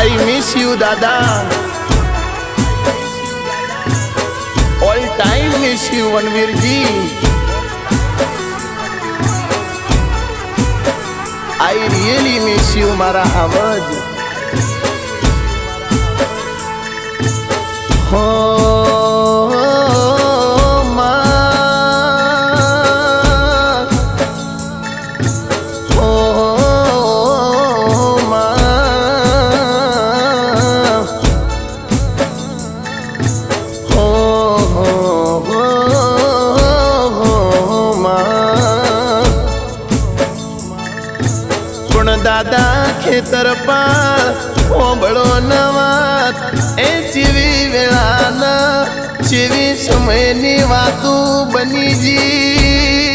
I miss you દાદા all time miss you વનવીરજી I really miss you મારા આવજ હો માં ખેતર પાળ ઓબળો નવાત એ જીવી વેળાના જેવી સમયની વાતું બની જી.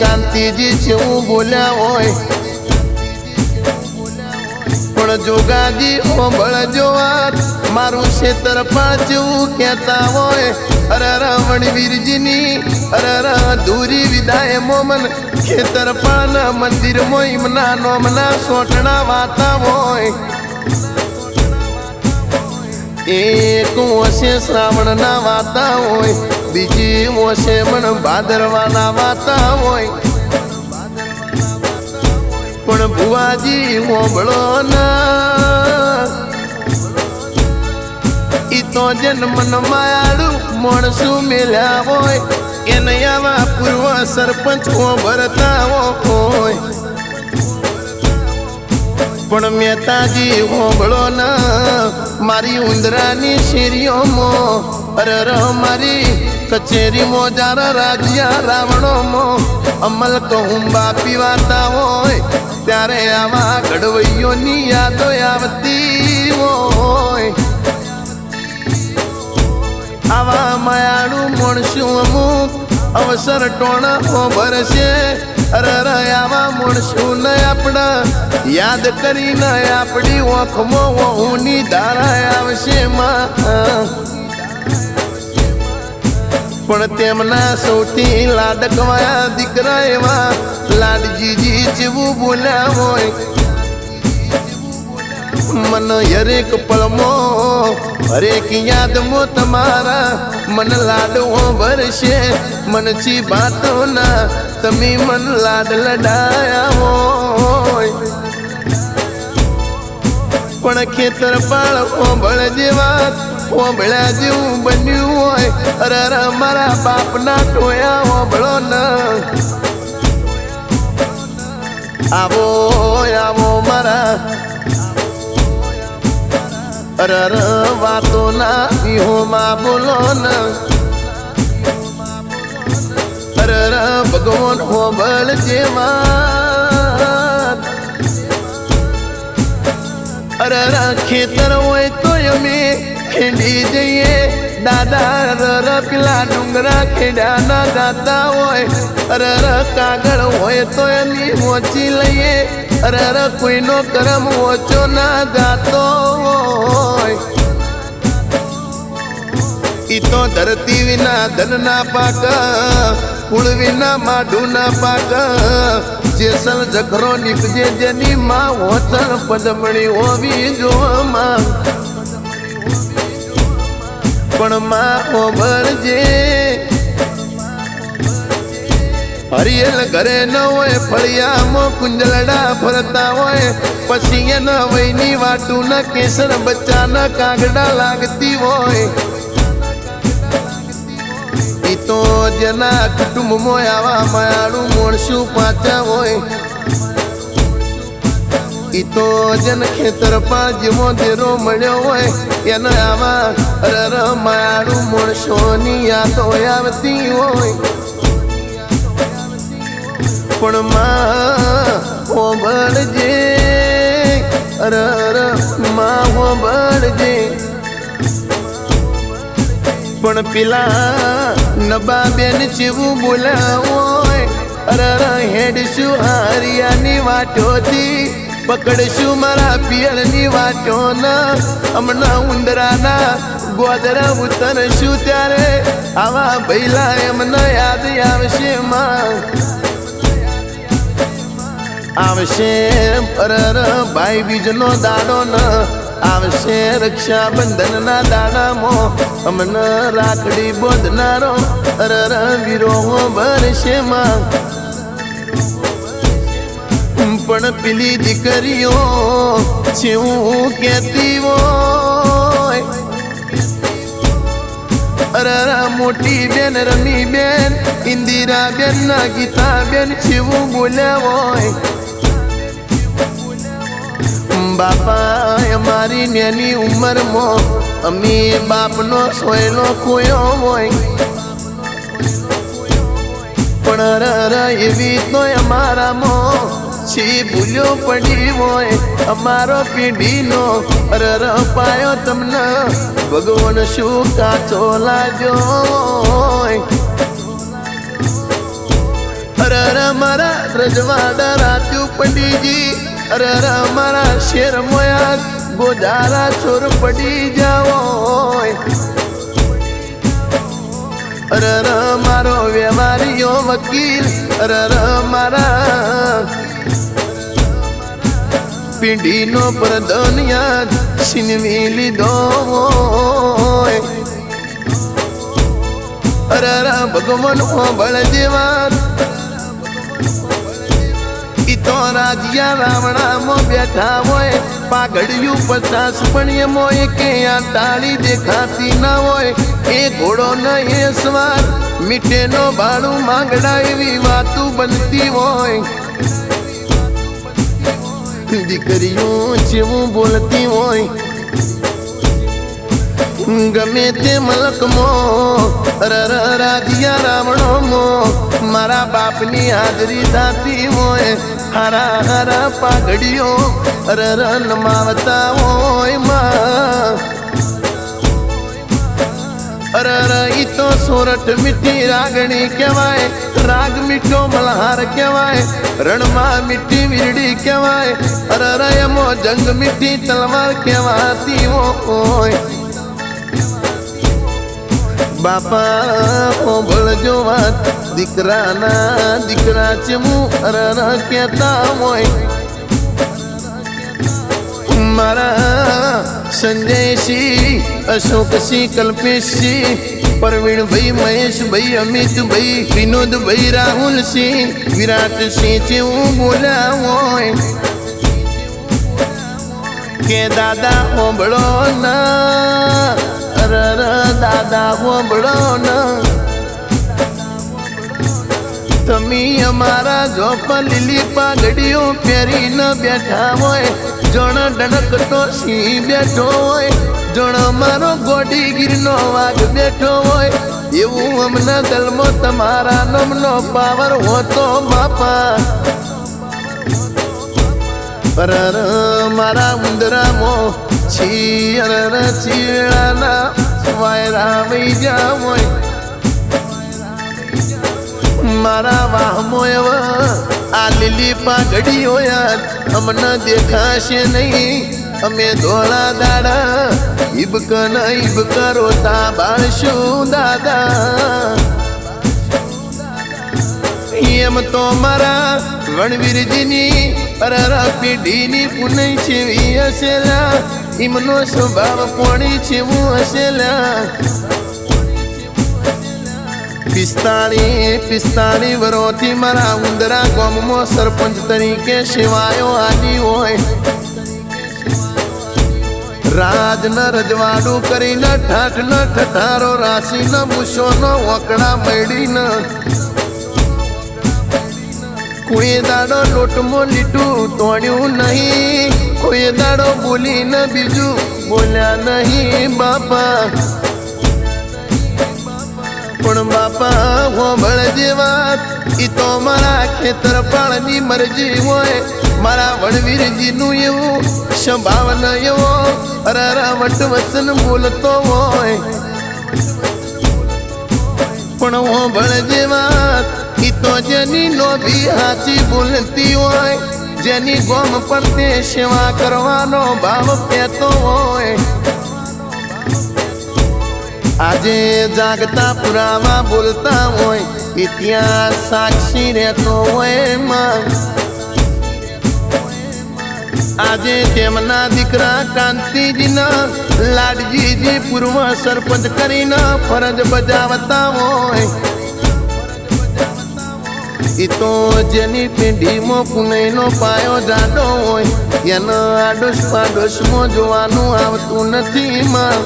કાંતિજી જેવું બોલ્યા હોય. પણ જોગાજી હોંભળજો વાત, મારું ક્ષેત્ર જેવું કહેતા હોય. અરે રમણવીરજીની અરે અધૂરી વિદાય મોમન. ખેતર પાન મંદિર મોઈમના નોમના સોટણા વાતા હોય. એક હશે શ્રાવણના વાતા હોય. બીજી ઓછે પણ ભાદરવાના વાતા હોય. પણ ભુવાજી હોબળો ના. ઈ તો જન્મન માયાળું માણસું મેલ્યા હોય. એને આવા પૂર્વ સરપંચ ભરતા હોય. પણ મહેતાજી હોબળો ના. મારી ઉંદરાની શેરીઓમાં અરે રહ મારી કચેરીમાં જારા રાજ્યા રાવણોમાં અમલ કહુંબા પીવાતા હોય, ત્યારે આવા ઘડવૈયોની યાદો આવતી હોય. આવા માયાળું મળશું અમુક અવસર ટોણા ભરશે. અરે આવા મળશું ને આપણા, યાદ કરીને આપણી ઓખમાં વહુની ધારા આવશે માં. પણ તેમના સૌથી લાડકવાયા દીકરા એવા લાડજીજી જેવું બોલ્યા હોય. મન હરેક પળમો, હરેક યાદમો તમારા મન લાડવો ભરશે. મનથી બાતો ના તમે મન લાડ લડાયા હોય. પણ ખેતર પાળ ઓંભળ જેવા ઓંભળ્યા જેવું બન્યું હોય, અરે મારા બાપના ટોયા ઓંભળો ન આવો આવો મારા. અરર વાતો ના માં બોલો ન અરર ભગવાન હોબળ જેવા અરર ખેતર હોય તો અમે ખેડી જઈએ. દાદા રર પેલા ડુંગરા ખેડ્યા ના હોય. રર કાગળ હોય તો એની મોચી લઈએ. રર કોઈનો કરમ ઓછો ના ગાતો હોય. ઈ તો ધરતી વિના ધન ના પાક, કુળ વિના માઢું ના પાક. જેસલ જખરો નીપજે જેની માં હોતર પદમણી હોવી જો માં પણ માં ઓભરજે હરિયલ ઘરે ન હોય, ફળિયામાં કુંજલડા ફરતા હોય. પછી એના વયની વાટું ના કેસર, બચ્ચાના કાગડા લાગતી હોય. તો જેના કુટુંબમાં આવા માયાળું મોણશું પાછા હોય. ઈ તો જન ખેતર પા જેવો દેરો મળ્યો હોય, એને આવા રર માયાળું મોણસોની યાદો આવતી હોય. પણ માં હોબળજે અરરમાં હોબળજે પણ પેલા નબા બેન જેવું બોલાવો હોય હેડ હેડશું હારિયાની વાટોથી. પકડશું મારા પિયરની વાટો ના હમણાં ઉંદરાના ગોદરા ઉતરશું ત્યારે આવા ભૈલા એમને યાદ આવશે માં. આવશે અરર ભાઈ બીજનો દાડો ન. આવશે રક્ષાબંધન ના દાડામાં અમને રાખડી બોધનારો અરર વીરો ભરશે માં. પણ પેલી દીકરીઓ જેવું કેતી હોય. અરર મોટી બેન, રમી બેન, ઇન્દિરા બેન ના ગીતા બેન છેવું બોલ્યા હોય. બાપા અમારી નેની ઉંમરમાં અમે બાપનો સોયલો ખોયો હોય. પણ એવી તો અમારામાં છી ભૂલ્યો પડી હોય, અમારો પેઢીનો અરર પાયો તમને. ભગવાન શું કાચો લાજો અરર મારા રજવાડા રાત્યુ પંડીજી અરર મારા શેર મોયા ગોજારા છોર પડી જાઓ અરર મારો વ્યવહારીઓ વકીલ અરર મારા પીઢીનો પ્રધાન યાદ છીનવી લીધો અરે ભગવાન બળ જેવા. તો રાજ્યા રાવણામાં બેઠા હોય. પાઘડિયું પચાસ પણ એમાં કે આ તાળી દેખાતી ના હોય. એ ઘોડો ન એ સવાર મીઠેનો ભાડું માંગડા એવી વાતું બનતી હોય. દીકરીઓ જેવું બોલતી હોય. ગમે તે મલકમો રર રાજ્યા રાવણો મો મારા બાપની હાજરી દાતી હોય. હારા હારા પાઘડીઓ રર માવતા હોયમાં. અરર ઈ તો સોરઠ મીઠી રાગણી કહેવાય. રાગ મીઠો મલ્હાર કહેવાય. રણમાં મીઠી વીરડી કહેવાય. અરર એમો જંગ મીઠી તલવાર કહેવાતી હોય. બાપા ભળજો વાત દીકરાના દીકરા અર અરર કહેતા હોય. મારા સંજયસિંહ અશોકસિંહ કલ્પેશસિંહ પ્રવીણભાઈ મહેશભાઈ અમિતભાઈ વિનોદભાઈ રાહુલસિંહ વિરાટસિંહ જેવું બોલાવો કે દાદા ઓબળો ના ર દાદા ઓબળો ના. તમે અમારા જોપ લીલી પાઘડીઓ પહેરીને બેઠા હોય. જણ ડણકતો સિંહ બેઠો હોય, જણ મારો ગોડી ગીરનો વાઘ બેઠો હોય. એવું હમણાં કલમો તમારા નમનો પાવર હોતો બાપા. પર મારા ઉંદરામો છી ચીડાના વાયરા વહી જા હોય. મારા વાહમો એવા. આ લીલી પાઘડીઓ યાર, અમને દેખાશે નહીં. અમે ધોળા દાડા, ઈબક ન ઈબક રોતા બાળશું દાદા. એમ તો મારા વણવીરજીની અરરા પેઢીની પુનઈ છેવી હશેલા એમનો સ્વભાવ કોણી છેવું હશેલા પિસ્તાળી પિસ્તાળી વરોથી મારા ઉંદરા ગામમાં સરપંચ તરીકે સેવાયો આજી હોય. રાજ ન રજવાડું કરીને ઠાઠ ન ઠઠારો રાશિ ન મૂછો ન વકડા મળી ન કોઈ દાડો લોટમાં લીટું તોડ્યું નહીં. કોઈ દાડો બોલી ન બીજું બોલ્યા નહીં બાપા. પણ બાપા હોબળ જેવા, ઈ તો મારા ખેતર પાળની મરજી હોય. મારા વણવીરજીનું એવું સંભાવન એવો અરારા વટ વચન બોલતો હોય. પણ હોબળ જેવા, ઈ તો જેની લોભી હાચી બોલતી હોય. જેની ગોમ પર તે સેવા કરવાનો ભાવ કહેતો હોય. આજે જાગતા પુરાવા બોલતા હોય, ઇતિહાસ સાક્ષી રહેતો હોયમાં આજે તેમના દીકરા કાંતિજીના લાડજીજી પૂર્વ સરપંચ કરીને ફરજ બજાવતા હોય. એ તો જેની પેઢીમાં પુનઈનો પાયો જાડો હોય, એનો આડોશ પાડોશમાં જોવાનું આવતું નથી માં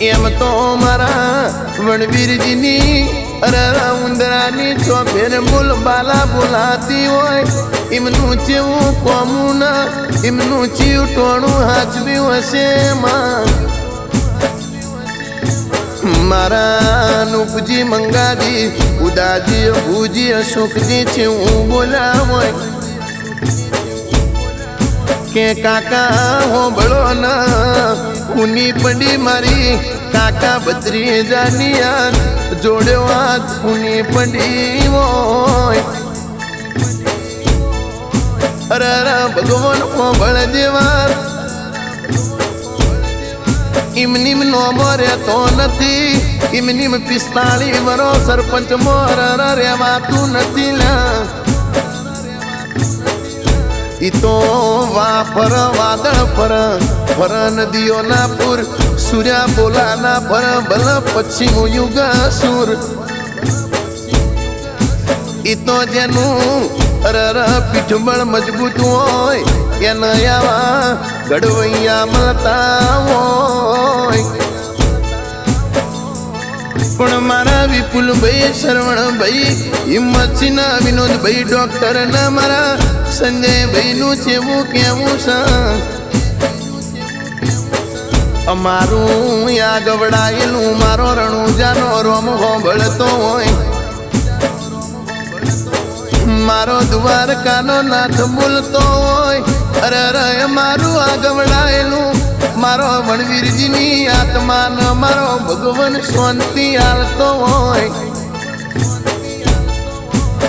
એમ તો મારા વણવીરજીની અરે ઉંદરાની ચોફેર બોલ બાલા બોલાતી હોય. એમનું ચેવું કોમું ના, એમનું ચીવ ટોણું હાચવ્યું હશે માં. મારા નુપજી મંગાજી, ઉદાજી, ભૂજી, અશોકજી છે, હું બોલા હોય. કે કાકા હોબળો ના. ઉની પડી મારી, કાકા બત્રી જાનિયા જોડ્યો હાથ ખૂની પડી હોય. અરે ભગવાન હોબળ દેવા ઇમનીમ મરે રહેતો નથી ઇમનીમ પિસ્તાળી વરો સરપંચ મોર રહેવાતું નથી લા ઈ તો વાપર, વાદળ પર. પર નદીઓના પૂર, સૂર્યા બોલાના પર. બલ પશ્ચિમ યુગ સુર. ઈ તો જેનું અરર પીઠબળ મજબૂત હોય કે નયાવા ગડવૈયા મળતા હોય. પણ મારા વિપુલ ભાઈ શરવણ ભાઈ હિંમતસિંહ વિનોદ ભાઈ ડોક્ટર ના મારા સંજય ભાઈનું જેવું કેવું છે? અમારું યા ગવડાયેલું મારો રણુજાનો રોમ હોંભળતો હોય. મારો દ્વારકાનો નાથ બોલતો હોય. અરે અરે, મારું આ ગવડાયેલું મારો વણવીરજીની આત્માનો મારો ભગવાન શાંતિ આલતો હોય.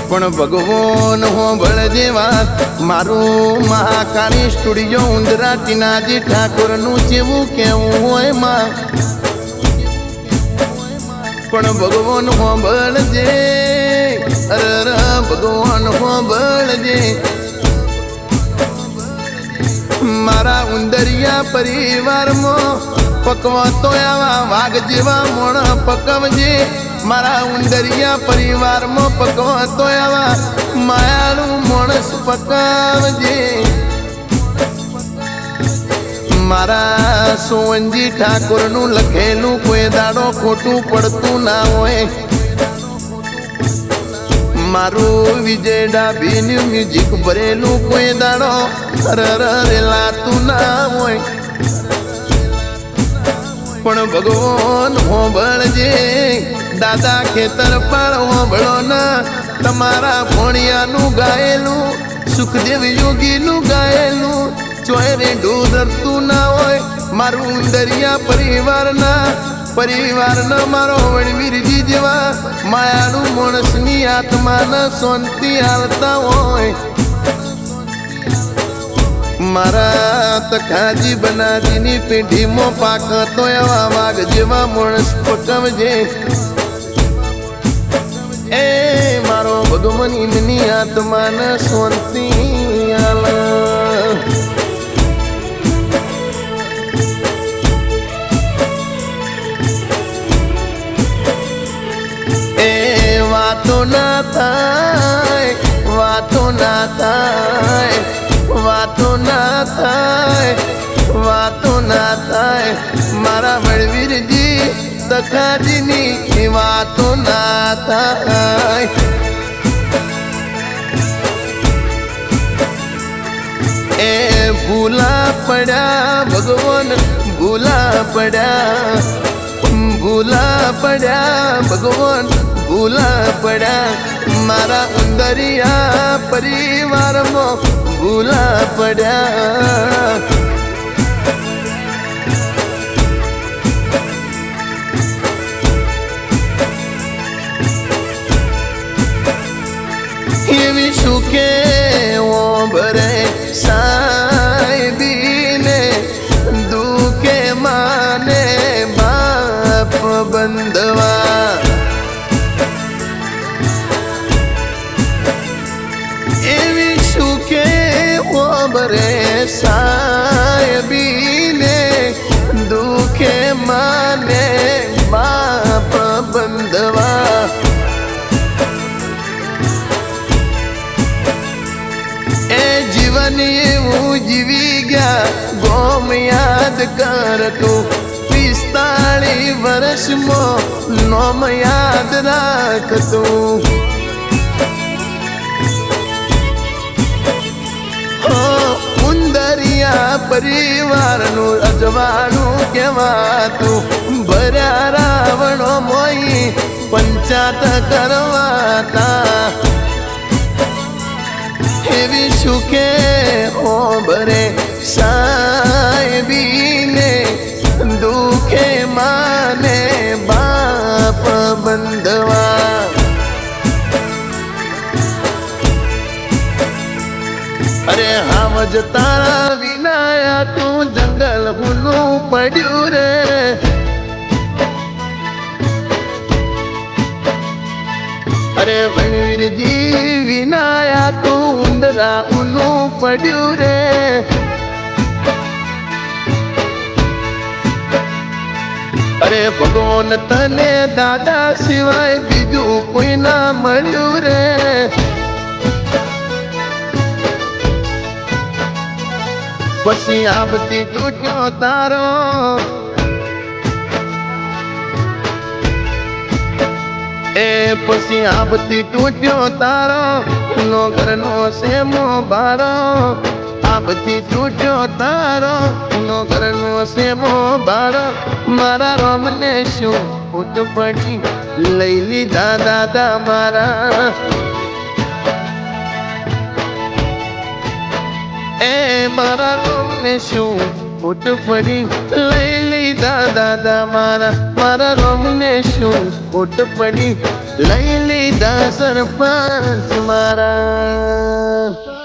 પણ ભગવાન હો બળ જેવા મારું મહાકાળી સ્ટુડિયો ઉંદરા ટીનાજી ઠાકોરનું જેવું કેવું હોયમાં. પણ ભગવાન હો બળજે અરે અરે, ભગવાન હો બળજે મારા ઉંદરિયા પરિવારમાં પકવા તો આવા વાઘ જેવા મોણ પકવજે. મારા ઉંદરિયા પરિવારમાં પગો હતો આવા. માયાનું માણસ પકાવજે. મારા સોવનજી ઠાકોરનું લખેલું કોઈ દાડો ખોટું પડતું ના હોય. મારું વિજય ડાભીનું મ્યુઝિક ભરેલું કોઈ દાડો રેલાતું ના હોય. પણ ભગવાન હોંભળજે. દાદા ખેતર પણ હોંભળો ના, તમારા ભોણિયાનું ગાયેલું, સુખદેવ યોગીનું ગાયેલું ચોયરે ડૂરતું ના હોય, મારું દરિયા પરિવારના પરિવારના મારો વણવીરજી જેવા, માયાનું માણસની આત્માને શાંતિ આવતા હોય. મારા તખાજી બનાજીની પેઢીમાં પાકતો એવા વાઘ જેવા માણસ પકવજે. એ મારો ભગવાન ઇમની આત્માને શાંતિ આલ. એ વાતો ના થાય, વાતો ના થાય, વાતો ના થાય. તખાજીની વાતો ના થાય. એ ભૂલા પડ્યા, ભગવાન ભૂલા પડ્યા. ભૂલા પડ્યા, ભગવાન ભૂલા પડ્યા. મારા દરિયા પરિવારમાં ભૂલા પડ્યા. એવી સુકે યાદ કરતું પિસ્તાળી વર્ષમાં નોમ યાદ રાખતું ઉંદરિયા પરિવારનું અજવાળું કહેવાતું ભર્યા રાવણો મોઈ પંચાત કરવાતા એવી સુખે ઓબરે સાહેબીને, દુખે માને બાપ બંધવા. અરે હામજ તારા વિનાયા તું જંગલ ભૂલું પડ્યું રે. અરે વણવીરજી વિનાયા તું ઉંદરા પડ્યું રે. અરે ભગવાન, તને દાદા સિવાય બીજું કોઈ ના મળ્યું રે. પછી આવતી તૂટ્યો તારો. એ પછી આપતી તૂટ્યો તારો નો ઘરનો સેમો બારો. આપતી તૂટ્યો તારો નો ઘરનો સેમો બારો. મારા રોમને શું ફૂટ પડી લઈ લીધા દાદા મારા? એ મારા રોમને શું ફૂટ પડી લઈ દાદા મારા મારા રોમને શું ખોટ પડી લઈ લીધા સરપંચ મારા